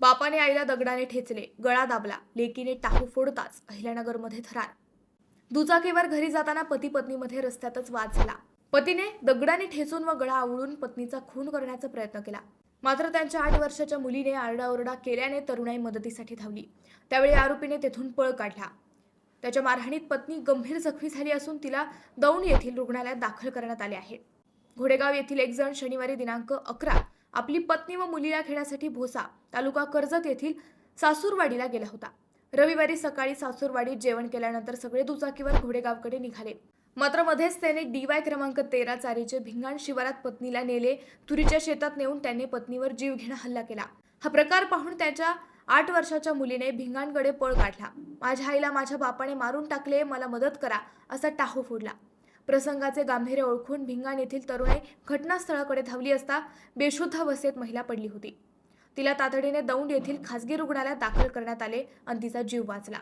बापाने आईला दगडाने ठेचले गळा दाबला लेकीने टाकू फोडताच अहिल्यानगरमध्ये थरार. दुचाकीवर घरी जाताना पती पत्नीमध्ये रस्त्यातच वाद झाला. पतीने दगडाने ठेचून व गळा आवळून पत्नीचा खून करण्याचा प्रयत्न केला. मात्र त्यांच्या आठ वर्षाच्या मुलीने आरडाओरडा केल्याने तरुणाई मदतीसाठी धावली. त्यावेळी आरोपीने तेथून पळ काढला. त्याच्या मारहाणीत पत्नी गंभीर जखमी झाली असून तिला दौंड येथील रुग्णालयात दाखल करण्यात आले आहे. घोडेगाव येथील एक जण शनिवारी दिनांक अकरा आपली पत्नी व मुलीला घेण्यासाठी भोसा तालुका कर्जत येथील सासूरवाडीला गेला होता. रविवारी सकाळी सासूरवाडीत जेवण केल्यानंतर सगळे दुचाकीवर घोडेगावकडे निघाले. मात्र मध्येच त्याने डीवाय क्रमांक तेरा चारीचे भिंगाण शिवारात पत्नीला नेले. तुरीच्या शेतात नेऊन त्याने पत्नीवर जीवघेणा हल्ला केला. हा प्रकार पाहून त्याच्या आठ वर्षाच्या मुलीने भिंगाणकडे पळ काढला. माझ्या आईला माझ्या बापाने मारून टाकले मला मदत करा असा टाहू फोडला. प्रसंगाचे गांभीर्य ओळखून भिंगाण येथील तरुणाई घटनास्थळाकडे धावली असता बेशुद्ध अवस्थेत महिला पडली होती. तिला तातडीने दौंड येथील खासगी रुग्णालयात दाखल करण्यात आले आणि तिचा जीव वाचला.